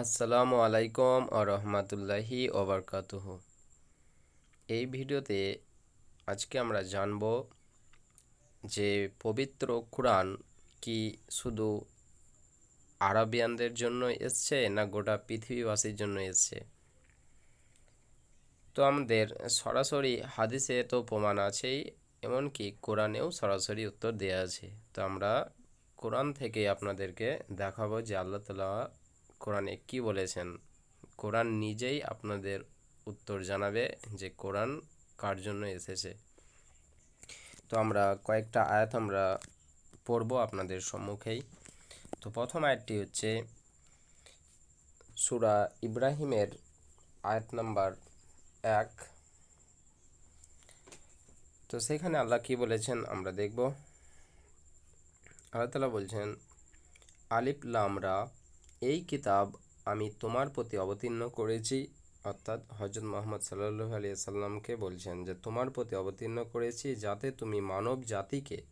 আসসালামু আলাইকুম আ রহমাতুল্লাহি ওবরকাতুহ এই ভিডিওতে আজকে আমরা জানব যে পবিত্র কোরআন কি শুধু আরবিয়ানদের জন্য এসছে না গোটা পৃথিবীবাসীর জন্য এসছে? তো আমাদের সরাসরি হাদিসে তো প্রমাণ আছেই, এমনকি কোরআনেও সরাসরি উত্তর দেওয়া আছে। তো আমরা কোরআন থেকে আপনাদেরকে দেখাবো যে আল্লাহ তালা কোরআনে কি বলেছেন? কোরআন নিজেই আপনাদের উত্তর জানাবে যে কোরআন কার জন্য এসেছে। তো আমরা কয়েকটা আয়াত আমরা পড়ব আপনাদের সম্মুখেই। তো প্রথম আয়াতটি হচ্ছে সুরা ইব্রাহিমের আয়াত নাম্বার এক। তো সেখানে আল্লাহ কি বলেছেন আমরা দেখব। আল্লাহ তালা বলছেন, আলিফ লামরা এই কিতাব আমি তোমার প্রতি অবতীর্ণ করেছি। অর্থাৎ হজরত মোহাম্মদ সাল্লু আলি সাল্লামকে বলছেন যে, তোমার প্রতি অবতীর্ণ করেছি যাতে তুমি মানব জাতিকে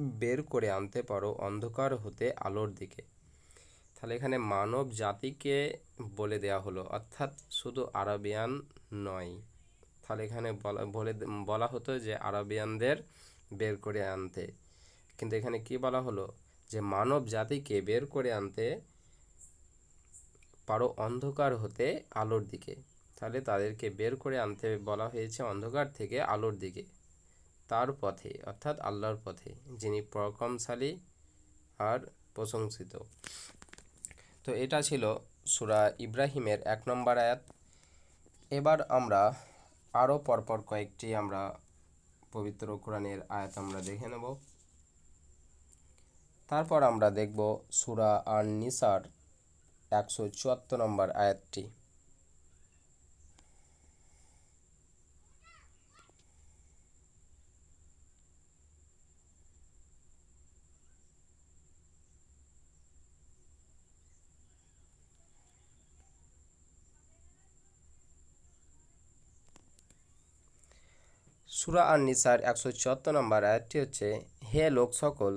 বের করে আনতে পারো অন্ধকার হতে আলোর দিকে। তাহলে এখানে মানব জাতিকে বলে দেয়া হলো, অর্থাৎ শুধু আরবিয়ান নয়। তাহলে এখানে বলা, বলে বলা হতো যে আরবিয়ানদের বের করে আনতে। কিন্তু এখানে কি বলা হলো? যে মানব জাতিকে বের করে আনতে পারো অন্ধকার হতে আলোর দিকে। তাহলে তাদেরকে বের করে আনতে বলা হয়েছে অন্ধকার থেকে আলোর দিকে। তার পথে, অর্থাৎ আল্লাহর পথে, যিনি প্রকমশালী আর প্রশংসিত। তো এটা ছিল সুরা ইব্রাহিমের এক নম্বর আয়াত। এবার আমরা আরও পরপর কয়েকটি আমরা পবিত্র কোরআনের আয়াত আমরা দেখে নেব। তারপর আমরা দেখব সুরা আর নিসার একশো চুয়াত্তর নম্বর আয়াতটি। সুরা আর নিসার একশো চুয়াত্তর নম্বর আয়াতটি হচ্ছে, হে লোক সকল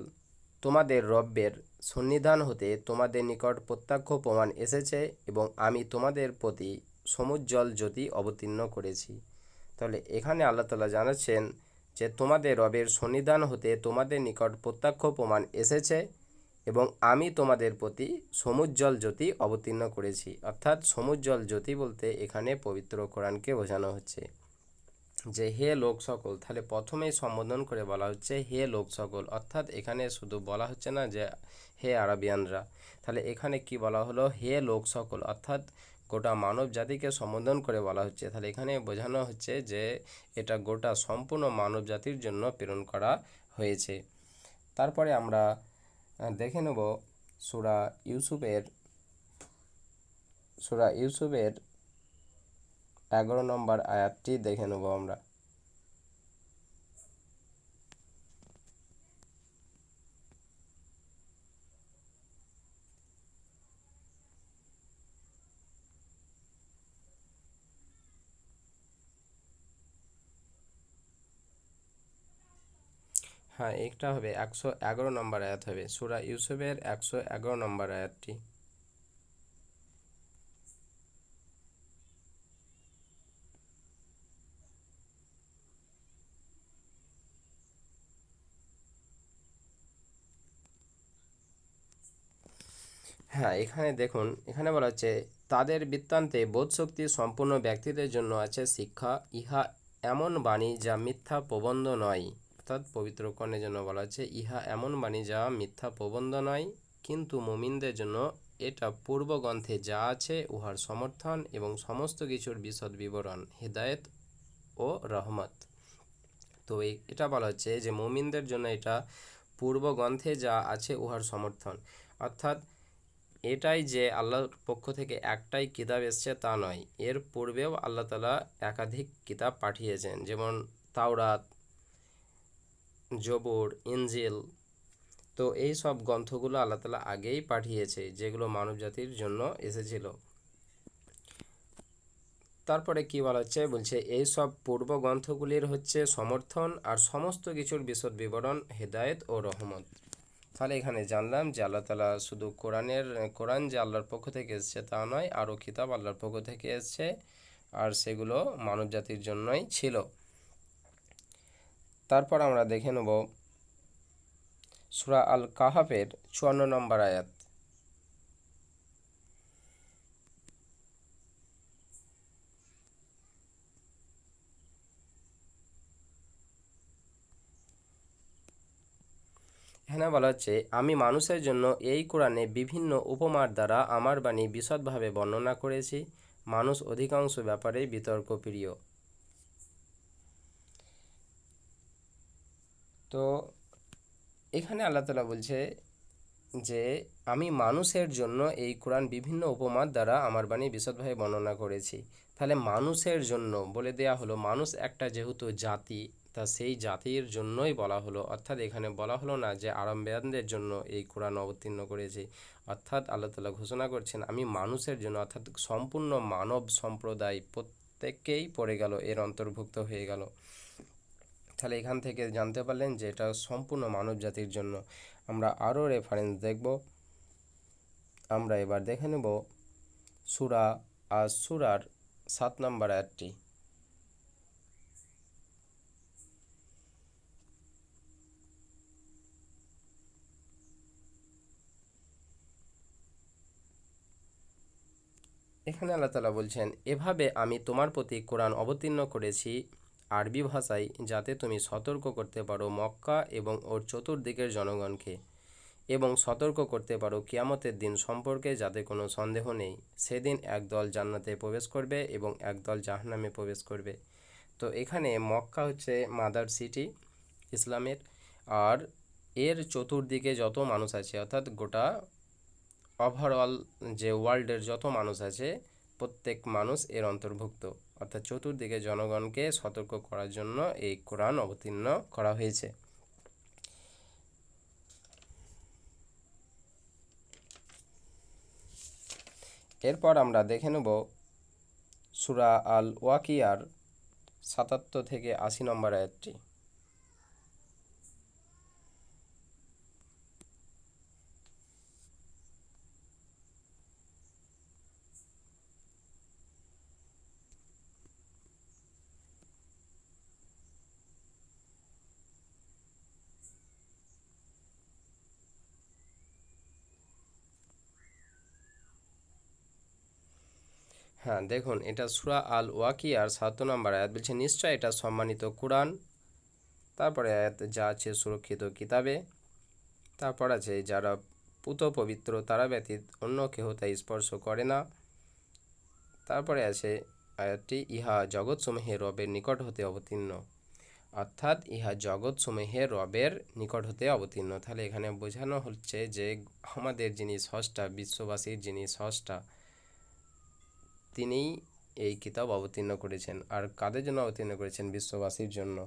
তোমাদের রব্যের সন্নিধান হতে তোমাদের নিকট প্রত্যক্ষ প্রমাণ এসেছে এবং আমি তোমাদের প্রতি সমুজ্জ্বল জ্যোতি অবতীর্ণ করেছি। তাহলে এখানে আল্লাহ তালা জানাচ্ছেন যে তোমাদের রবের সন্নিধান হতে তোমাদের নিকট প্রত্যক্ষ প্রমাণ এসেছে এবং আমি তোমাদের প্রতি সমুজ্জ্বল জ্যোতি অবতীর্ণ করেছি। অর্থাৎ সমুজ্জ্বল জ্যোতি বলতে এখানে পবিত্র কোরআনকে বোঝানো হচ্ছে। যে হে লোক সকল তাহলে প্রথমেই সম্বোধন করে বলা হচ্ছে হে লোক সকল অর্থাৎ এখানে শুধু বলা হচ্ছে না যে হে আরবিয়ানরা। তাহলে এখানে কি বলা হলো? হে লোক সকল অর্থাৎ গোটা মানব জাতিকে সম্বোধন করে বলা হচ্ছে। তাহলে এখানে বোঝানো হচ্ছে যে এটা গোটা সম্পূর্ণ মানব জাতির জন্য প্রেরণ করা হয়েছে। তারপরে আমরা দেখে নেব সুরা ইউসুফের সুরা ইউসুফের এগারো নম্বর আয়াতটি দেখে নেব আমরা। হ্যাঁ একটা হবে একশো এগারো নম্বর আয়াত হবে। সুরা ইউসুফের একশো এগারো নম্বর আয়াতটি। হ্যাঁ এখানে দেখুন, এখানে বলা হচ্ছে, তাদের বৃত্তান্তে বোধশক্তি সম্পূর্ণ ব্যক্তিদের জন্য আছে শিক্ষা। ইহা এমন বাণী যা মিথ্যা প্রবন্ধ নয়। অর্থাৎ পবিত্র কর্ণের জন্য বলা হচ্ছে, ইহা এমন বাণী যা মিথ্যা প্রবন্ধ নয়, কিন্তু মুমিনদের জন্য এটা পূর্বগ্রন্থে যা আছে উহার সমর্থন এবং সমস্ত কিছুর বিশদ বিবরণ, হেদায়েত ও রহমত। তো এটা বলা হচ্ছে যে মুমিনদের জন্য এটা পূর্বগ্রন্থে যা আছে উহার সমর্থন। অর্থাৎ এটাই যে আল্লাহর পক্ষ থেকে একটাই কিতাব এসছে তা নয়। এর পূর্বেও আল্লাহ তালা একাধিক কিতাব পাঠিয়েছেন, যেমন তাওরাত, জবর, ইনজিল। তো এই সব গ্রন্থগুলো আল্লাহ তালা আগেই পাঠিয়েছে, যেগুলো মানব জাতির জন্য এসেছিল। তারপরে কি বলা হচ্ছে? বলছে, এই সব পূর্ব গ্রন্থগুলির হচ্ছে সমর্থন আর সমস্ত কিছুর বিশদ বিবরণ, হেদায়েত ও রহমত। তাহলে এখানে জানলাম যে আল্লাহ তালা শুধু কোরআনের, কোরআন যে আল্লাহর পক্ষ থেকে এসছে তা নয়, আরও কিতাব আল্লাহর পক্ষ থেকে এসছে আর সেগুলো মানব জাতির জন্যই ছিল। তারপর আমরা দেখে নেব সুরা আল কাহাফের চুয়ান্ন নম্বর আয়াত। এখানে বলা হচ্ছে, আমি মানুষের জন্য এই কোরআনে বিভিন্ন উপমার দ্বারা আমার বাণী বিশদভাবে বর্ণনা করেছি। মানুষ অধিকাংশ ব্যাপারে বিতর্ক প্রিয়। তো এখানে আল্লাহ তালা বলছে যে, আমি মানুষের জন্য এই কোরআন বিভিন্ন উপমার দ্বারা আমার বাণী বিশদভাবে বর্ণনা করেছি। তাহলে মানুষের জন্য বলে দেয়া হলো, মানুষ একটা যেহেতু জাতি তা সেই জাতির জন্যই বলা হলো। অর্থাৎ এখানে বলা হলো না যে আরামবায়ানদের জন্য এই কোরআন অবতীর্ণ করেছি। অর্থাৎ আল্লাহ তালা ঘোষণা করছেন, আমি মানুষের জন্য, অর্থাৎ সম্পূর্ণ মানব সম্প্রদায় প্রত্যেককেই পড়ে গেল, এর অন্তর্ভুক্ত হয়ে গেল। তাহলে এখান থেকে জানতে পারলেন যে এটা সম্পূর্ণ মানব জাতির জন্য। আমরা আরও রেফারেন্স দেখব। আমরা এবার দেখে নেব সুরা আর সুরার সাত নম্বর অ্যাডটি এখানে আল্লাহ তালা বলছেন, এভাবে আমি তোমার প্রতি কোরআন অবতীর্ণ করেছি আরবি ভাষায়, যাতে তুমি সতর্ক করতে পারো মক্কা এবং ওর চতুর্দিকের জনগণকে এবং সতর্ক করতে পারো কিয়ামতের দিন সম্পর্কে যাতে কোনো সন্দেহ নেই। সেদিন একদল জান্নাতে প্রবেশ করবে এবং একদল জাহান্নামে প্রবেশ করবে। তো এখানে মক্কা হচ্ছে মাদার সিটি ইসলামের, আর এর চতুর্দিকে যত মানুষ আছে, অর্থাৎ গোটা ওভারঅল যে ওয়ার্ল্ডের যত মানুষ আছে, প্রত্যেক মানুষ এর অন্তর্ভুক্ত। অর্থাৎ চতুর্দিকে জনগণকে সতর্ক করার জন্য এই কোরআন অবতীর্ণ করা হয়েছে। এরপর আমরা দেখে নেব সুরা আল ওয়াকিয়ার সাতাত্তর থেকে আশি নম্বর আয়াতটি। হ্যাঁ দেখুন, এটা সুরা আল ওয়াকিয়ার সাত নম্বর আয়াত বলছে, নিশ্চয় এটা সম্মানিত কোরআন। তারপরে আয়াত যা আছে সুরক্ষিত কিতাবে। তারপর আছে, যারা পুত পবিত্র, তারা ব্যতীত অন্য কেহ তাই স্পর্শ করে না। তারপরে আছে আয়াতটি, ইহা জগৎসমূহে রবের নিকট হতে অবতীর্ণ। অর্থাৎ, ইহা জগৎসমূহে রবের নিকট হতে অবতীর্ণ। তাহলে এখানে বোঝানো হচ্ছে যে আমাদের যিনি ষষ্ঠা, বিশ্ববাসীর যিনি ষষ্ঠা তিনিই এই কিতাব অবতীর্ণ করেছেন আর কাদের জন্য অবতীর্ণ করেছেন বিশ্ববাসীর জন্য?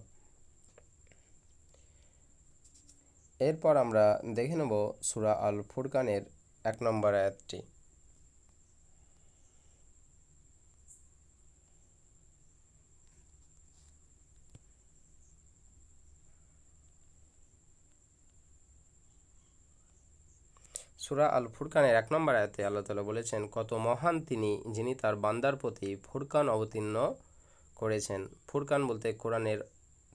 এরপর আমরা দেখে নেব সুরা আল ফুরকানের এক নম্বর আয়াতটি। সুরা আল ফুরকানের এক নম্বর আয়াতে আল্লাহ তালা বলেছেন, কত মহান তিনি, যিনি তার বান্দার প্রতি ফুরকান অবতীর্ণ করেছেন। ফুরকান বলতে কোরআনের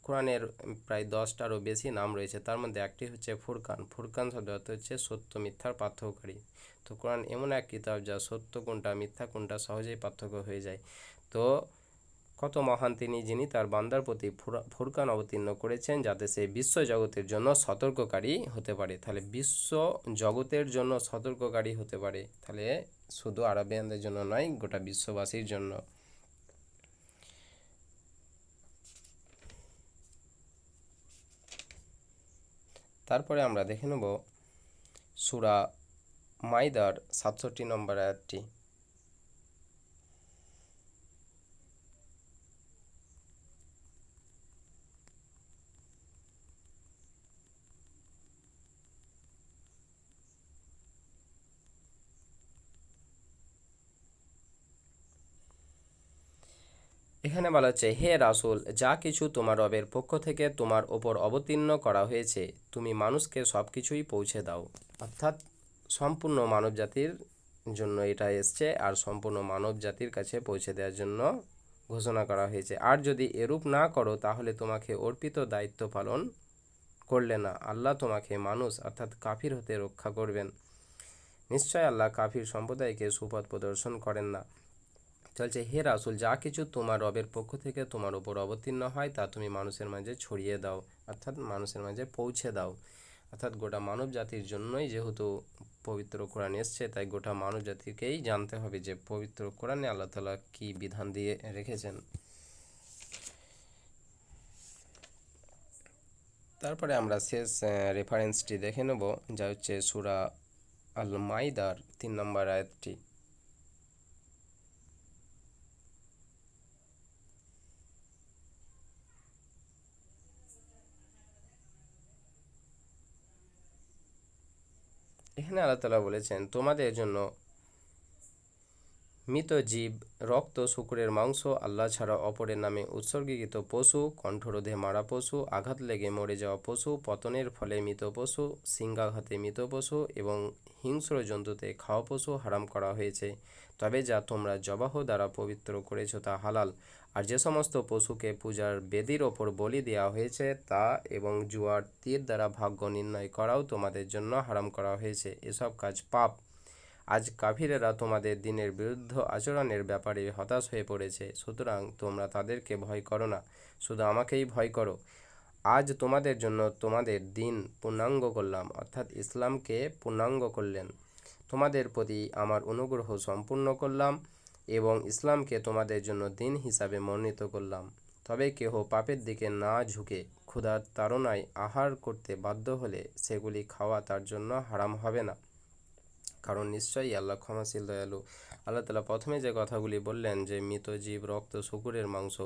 কোরআনের প্রায় দশটারও বেশি নাম রয়েছে। তার মধ্যে একটি হচ্ছে ফুরকান। ফুরকান শব্দ হচ্ছে সত্য মিথ্যার পার্থক্যকারী। তো কোরআন এমন এক কিতাব যা সত্য কোনটা, মিথ্যা কোনটা সহজেই পার্থক্য হয়ে যায়। তো কত মহান তিনি, যিনি তার বান্দার প্রতি ফুরকান অবতীর্ণ করেছেন যাতে সে বিশ্ব জগতের জন্য সতর্ককারী হতে পারে। তাহলে বিশ্ব জগতের জন্য সতর্ককারী হতে পারে। তাহলে শুধু আরবিয়ানদের জন্য নয়, গোটা বিশ্ববাসীর জন্য। তারপরে আমরা দেখে নেব সুরা মাইদার সাতষট্টি নম্বর আয়াতটি। এখানে বলা হচ্ছে, হে রাসুল, যা কিছু তোমার রবের পক্ষ থেকে তোমার ওপর অবতীর্ণ করা হয়েছে, তুমি মানুষকে সব কিছুই পৌঁছে দাও। অর্থাৎ সম্পূর্ণ মানব জাতির জন্য এটা এসছে, আর সম্পূর্ণ মানব জাতির কাছে পৌঁছে দেওয়ার জন্য ঘোষণা করা হয়েছে। আর যদি এরূপ না করো, তাহলে তোমাকে অর্পিত দায়িত্ব পালন করলে না। আল্লাহ তোমাকে মানুষ, অর্থাৎ কাফির হতে রক্ষা করবেন। নিশ্চয় আল্লাহ কাফির সম্প্রদায়কে সুপথ প্রদর্শন করেন না। চলছে হে রাসুল, যা কিছু তোমার রবের পক্ষ থেকে তোমার উপর অবতীর্ণ হয়, তা তুমি মানুষের মাঝে ছড়িয়ে দাও, অর্থাৎ মানুষের মাঝে পৌঁছে দাও। অর্থাৎ গোটা মানব জাতির জন্যই যেহেতু পবিত্র কোরআন এসছে, তাই গোটা মানব জাতিকেই জানতে হবে যে, পবিত্র কোরআনে আল্লাহ তালা কী বিধান দিয়ে রেখেছেন। তারপরে আমরা শেষ রেফারেন্সটি দেখে নেব, যা হচ্ছে সুরা আল মাইদার তিন নম্বর আয়াতটি। এখানে আল্লাহ তালা বলেছেন, তোমাদের জন্য মৃত জীব, রক্ত, শুকুরের মাংস, আল্লাহ ছাড়া অপরের নামে উৎসর্গীকৃত পশু, কণ্ঠরোধে মারা পশু, আঘাত লেগে মরে যাওয়া পশু, পতনের ফলে মৃত পশু, সিংহাঘাতে মৃত পশু এবং হিংস্র জন্তুতে খাওয়া পশু হারাম করা হয়েছে। তবে যা তোমরা জবাহ দ্বারা পবিত্র করেছ তা হালাল। আর যে সমস্ত পশুকে পূজার বেদির ওপর বলি দেওয়া হয়েছে, তা এবং জুয়ার তীর দ্বারা ভাগ্য নির্ণয় করাও তোমাদের জন্য হারাম করা হয়েছে। এসব কাজ পাপ। আজ কাফিরেরা তোমাদের দিনের বিরুদ্ধ আচরণের ব্যাপারে হতাশ হয়ে পড়েছে। সুতরাং তোমরা তাদেরকে ভয় করো না। শুধু আমাকেই ভয় করো। আজ তোমাদের জন্য তোমাদের দিন পূর্ণাঙ্গ করলাম, অর্থাৎ ইসলামকে পূর্ণাঙ্গ করলেন। তোমাদের প্রতি আমার অনুগ্রহ সম্পূর্ণ করলাম। এবং ইসলামকে তোমাদের জন্য দিন হিসাবে মনোনীত করলাম। তবে কেহ পাপের দিকে না ঝুঁকে ক্ষুধার তাড়নায় আহার করতে বাধ্য হলে সেগুলি খাওয়া তার জন্য হারাম হবে না। কারণ নিশ্চয়ই আল্লাহ ক্ষমাশীল, দয়ালু। আল্লাহ তালা প্রথমে যে কথাগুলি বললেন যে, মৃত জীব, রক্ত, শুকুরের মাংস,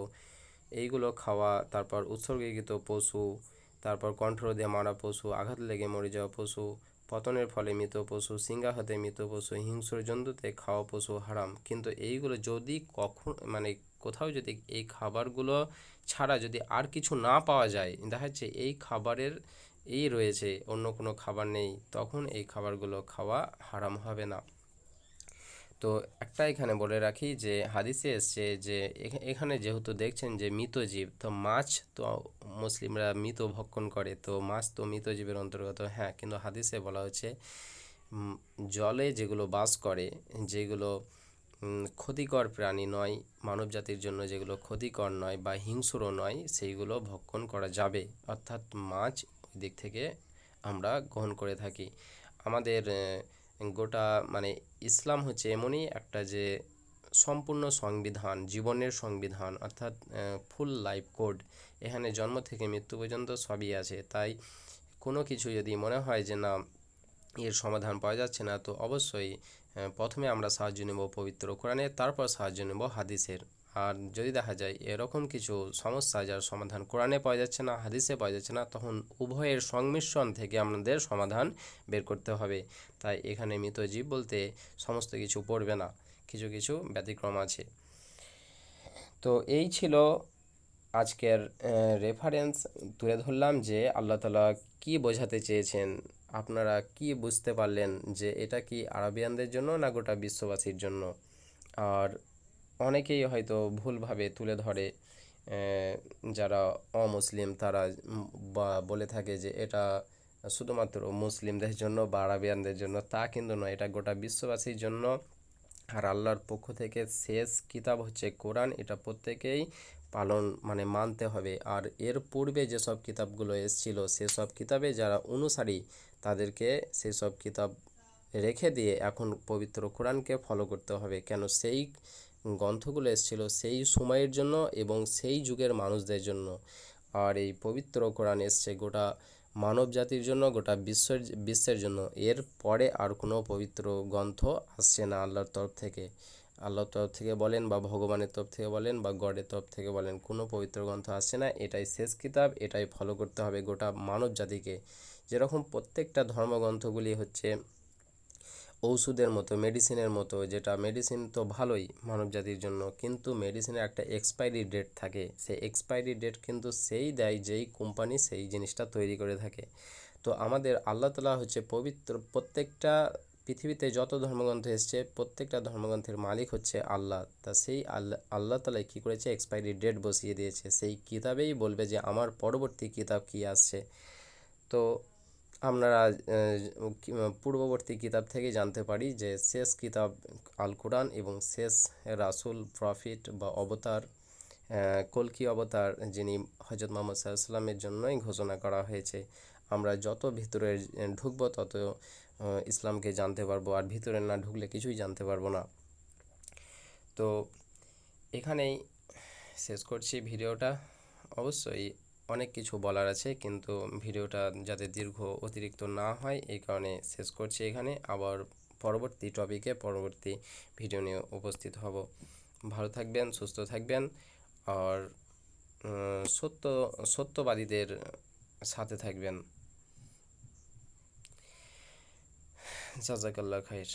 এইগুলো খাওয়া, তারপর উৎসর্গীকৃত পশু, তারপর কণ্ঠ কণ্ঠরোধে মারা পশু, আঘাত লেগে মরে যাওয়া পশু পতনের ফলে মৃত পশু, সিংহাহাতে মৃত পশু, হিংস্র জন্তুতে খাওয়া পশু হারাম। কিন্তু এইগুলো যদি কখন মানে কোথাও যদি এই খাবারগুলো ছাড়া যদি আর কিছু না পাওয়া যায়, দেখা যাচ্ছে এই খাবারের এই রয়েছে, অন্য কোনো খাবার নেই, তখন এই খাবারগুলো খাওয়া হারাম হবে না। তো একটা এখানে বলে রাখি যে হাদিসে এসছে যে এখানে যেহেতু দেখছেন যে মৃত জীব, তো মাছ তো মুসলিমরা মৃত ভক্ষণ করে, তো মাছ তো মৃত জীবের অন্তর্গত। হ্যাঁ কিন্তু হাদিসে বলা হচ্ছে জলে যেগুলো বাস করে, যেগুলো ক্ষতিকর প্রাণী নয় মানব জাতির জন্য যেগুলো ক্ষতিকর নয় বা হিংস্র নয়, সেইগুলো ভক্ষণ করা যাবে। অর্থাৎ মাছ ওই দিক থেকে আমরা গ্রহণ করে থাকি। আমাদের গোটা মানে ইসলাম হচ্ছে এমনই একটা যে সম্পূর্ণ সংবিধান, জীবনের সংবিধান, অর্থাৎ ফুল লাইফ কোড এখানে জন্ম থেকে মৃত্যু পর্যন্ত সবই আছে। তাই কোনো কিছু যদি মনে হয় যে না, এর সমাধান পাওয়া যাচ্ছে না, তো অবশ্যই প্রথমে আমরা সাহায্য নেব পবিত্র কোরআনের তারপর সাহায্য নেব হাদিসের। আর যদি দেখা যায় এরকম কিছু সমস্যা যার সমাধান কোরআনে পাওয়া যাচ্ছে না, হাদিসে পাওয়া যাচ্ছে না, তখন উভয়ের সংমিশ্রণ থেকে আমাদের সমাধান বের করতে হবে। তাই এখানে মৃত জীব বলতে সমস্ত কিছু পড়বে না, কিছু কিছু ব্যতিক্রম আছে। তো এই ছিল আজকের রেফারেন্স তুলে ধরলাম যে আল্লাহ তালা কী বোঝাতে চেয়েছেন, আপনারা কি বুঝতে পারলেন যে এটা কি আরবিয়ানদের জন্য না গোটা বিশ্ববাসীর জন্য? আর অনেকেই হয়তো ভুলভাবে তুলে ধরে যারা অমুসলিম তারা বা বলে থাকে যে এটা শুধুমাত্র মুসলিমদের জন্য বা আরাবিয়ানদের জন্য, তা কিন্তু নয়, এটা গোটা বিশ্ববাসীর জন্য। আর আল্লাহর পক্ষ থেকে শেষ কিতাব হচ্ছে কোরআন, এটা প্রত্যেকেই পালন মানে মানতে হবে। আর এর পূর্বে যেসব কিতাবগুলো এসছিল, সেসব কিতাবে যারা অনুসারী, তাদেরকে সেসব কিতাব রেখে দিয়ে এখন পবিত্র কোরআনকে ফলো করতে হবে। কেন? সেই গ্রন্থগুলো এসেছিল সেই সময়ের জন্য এবং সেই যুগের মানুষদের জন্য। আর এই পবিত্র কোরআন এসছে গোটা মানব জাতির জন্য, গোটা বিশ্বের বিশ্বের জন্য। এর পরে আর কোনো পবিত্র গ্রন্থ আসছে না আল্লাহর তরফ থেকে। আল্লাহর তরফ থেকে বলেন বা ভগবানের তরফ থেকে বলেন বা গডের তরফ থেকে বলেন, কোনো পবিত্র গ্রন্থ আসছে না। এটাই শেষ কিতাব, এটাই ফলো করতে হবে গোটা মানব জাতিকে যেরকম প্রত্যেকটা ধর্মগ্রন্থগুলি হচ্ছে ঔষধের মতো মেডিসিনের মতো, যেটা মেডিসিন তো ভালোই মানবজাতির জন্য, কিন্তু মেডিসিনের একটা এক্সপায়ারি ডেট থাকে। সেই এক্সপায়ারি ডেট কিন্তু সেই দেয় যেই কোম্পানি সেই জিনিসটা তৈরি করে থাকে। তো আমাদের আল্লাহ তালা হচ্ছে পবিত্র, প্রত্যেকটা পৃথিবীতে যত ধর্মগ্রন্থ এসছে, প্রত্যেকটা ধর্মগ্রন্থের মালিক হচ্ছে আল্লাহ। তা সেই আল্লাহ আল্লাহ তালাই কী করেছে? এক্সপায়ারি ডেট বসিয়ে দিয়েছে। সেই কিতাবেই বলবে যে, আমার পরবর্তী কিতাব কী আসছে? তো কি- পূর্ববর্তী কিতাব থেকেই জানতে পারি যে শেষ কিতাব আল কোরআন এবং শেষ রাসূল, প্রফিট বা অবতার কলকি অবতার যিনি হজরত মোহাম্মদ সাল্লামের জন্যই ঘোষণা করা হয়েছে। আমরা যত ভিতরে ঢুকবো তত ইসলামকে জানতে পারব আর ভিতরে না ঢুকলে কিছুই জানতে পারব না। তো এখানেই শেষ করছি ভিডিওটা। অবশ্যই অনেক কিছু বলার আছে, কিন্তু ভিডিওটা যাতে দীর্ঘ অতিরিক্ত না হয়, এই কারণে শেষ করছি এখানে। আবার পরবর্তী টপিকে পরবর্তী ভিডিও নিয়ে উপস্থিত হব। ভালো থাকবেন, সুস্থ থাকবেন। আর সত্য, সত্যবাদীদের সাথে থাকবেন। জাজাকাল্লাহ খাইর।